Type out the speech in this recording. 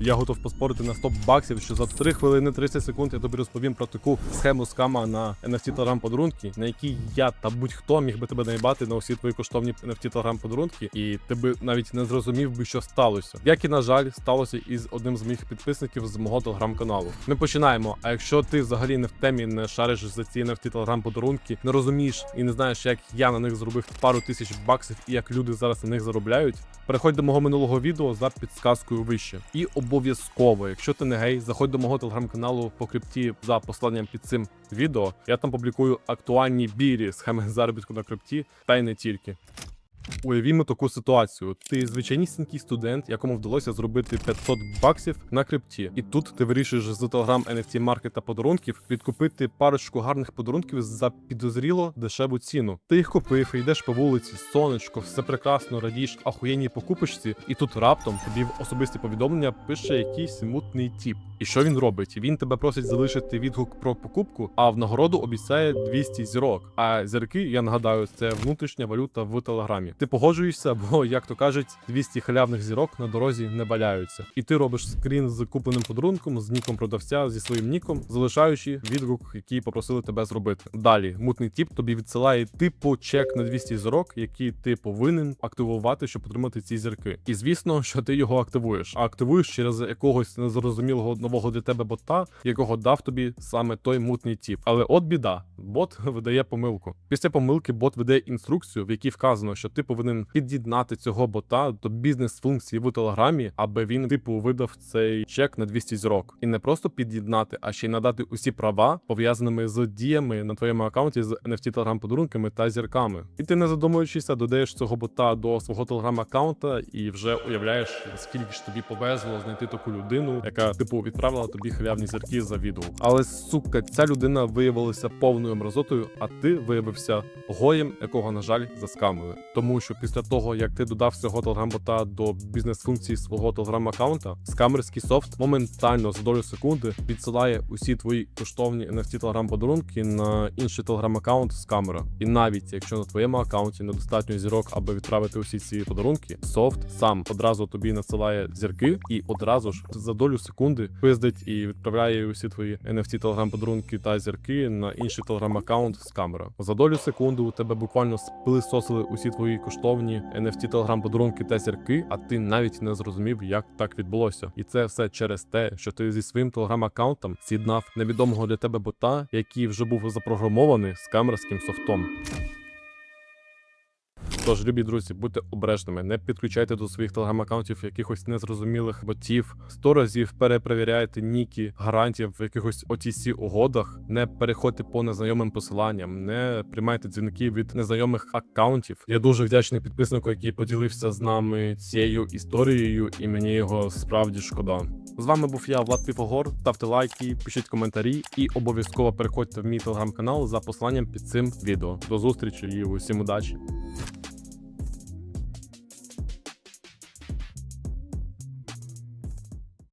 Я готов поспорити на 100 баксів, що за 3 хвилини 30 секунд я тобі розповім про таку схему скама на NFT Telegram подарунки, на якій я та будь-хто міг би тебе наїбати на усі твої коштовні NFT Telegram подарунки, і ти би навіть не зрозумів би, що сталося. Як і на жаль, сталося із одним з моїх підписників з мого телеграм-каналу. Ми починаємо. А якщо ти взагалі не в темі, не шариш за ці NFT Telegram подарунки, не розумієш і не знаєш, як я на них зробив пару тисяч баксів і як люди зараз на них заробляють. Переходь до мого минулого відео за підсказкою вище. І обов'язково, якщо ти не гей, заходь до мого телеграм-каналу по крипті за посиланням під цим відео. Я там публікую актуальні бірі схеми заробітку на крипті, та й не тільки. Уявімо таку ситуацію. Ти звичайнісінький студент, якому вдалося зробити 500 баксів на крипті, і тут ти вирішиш з Telegram NFT маркета подарунків відкупити парочку гарних подарунків за підозріло дешеву ціну. Ти їх купив, йдеш по вулиці, сонечко, все прекрасно, радієш ахуєнній покупочці, і тут раптом тобі в особисті повідомлення пише якийсь мутний тіп. І що він робить? Він тебе просить залишити відгук про покупку, а в нагороду обіцяє 200 зірок. А зірки, я нагадаю, це внутрішня валюта в телеграмі. Ти погоджуєшся, бо як то кажуть, 200 халявних зірок на дорозі не валяються. І ти робиш скрін з купленим подарунком, з ніком продавця, зі своїм ніком, залишаючи відгук, який попросили тебе зробити. Далі мутний тіп тобі відсилає типу чек на 200 зірок, який ти повинен активувати, щоб отримати ці зірки. І звісно, що ти його активуєш, а активуєш через якогось незрозумілого нового для тебе бота, якого дав тобі саме той мутний тіп. Але от біда, бот видає помилку. Після помилки бот веде інструкцію, в якій вказано, що ти повинен під'єднати цього бота до бізнес-функції в телеграмі, аби він типу видав цей чек на 200 зірок. І не просто під'єднати, а ще й надати усі права пов'язаними з діями на твоєму аккаунті з NFT телеграм подарунками та зірками. І ти не задумуючися, додаєш цього бота до свого телеграм аккаунта і вже уявляєш, наскільки ж тобі повезло знайти таку людину, яка типу відправила тобі халявні зірки за відео. Але сука, ця людина виявилася повною мразотою, а ти виявився гоєм, якого на жаль заскамили. Тому що після того як ти додав цього телеграм-бота до бізнес-функції свого телеграм-аккаунта, скамерський софт моментально за долю секунди відсилає усі твої коштовні NFT телеграм-подарунки на інший телеграм-аккаунт скамера. І навіть якщо на твоєму аккаунті недостатньо зірок, аби відправити усі ці подарунки, софт сам одразу тобі надсилає зірки і одразу ж за долю секунди пиздить і відправляє усі твої NFT телеграм-подарунки та зірки на інший телеграм-аккаунт з камера. За долю секунди у тебе буквально спилисосили усі твої коштовні NFT телеграм-подарунки та зірки, а ти навіть не зрозумів, як так відбулося. І це все через те, що ти зі своїм телеграм-аккаунтом з'єднав невідомого для тебе бота, який вже був запрограмований з камерським софтом. Тож, любі друзі, будьте обережними, не підключайте до своїх телеграм-аккаунтів якихось незрозумілих ботів. Сто разів перепровіряйте ніки гарантів в якихось OTC угодах, не переходьте по незнайомим посиланням, не приймайте дзвінки від незнайомих аккаунтів. Я дуже вдячний підписнику, який поділився з нами цією історією, і мені його справді шкода. З вами був я, Влад Піфогор. Ставте лайки, пишіть коментарі і обов'язково переходьте в мій телеграм-канал за посиланням під цим відео. До зустрічі і усім удачі!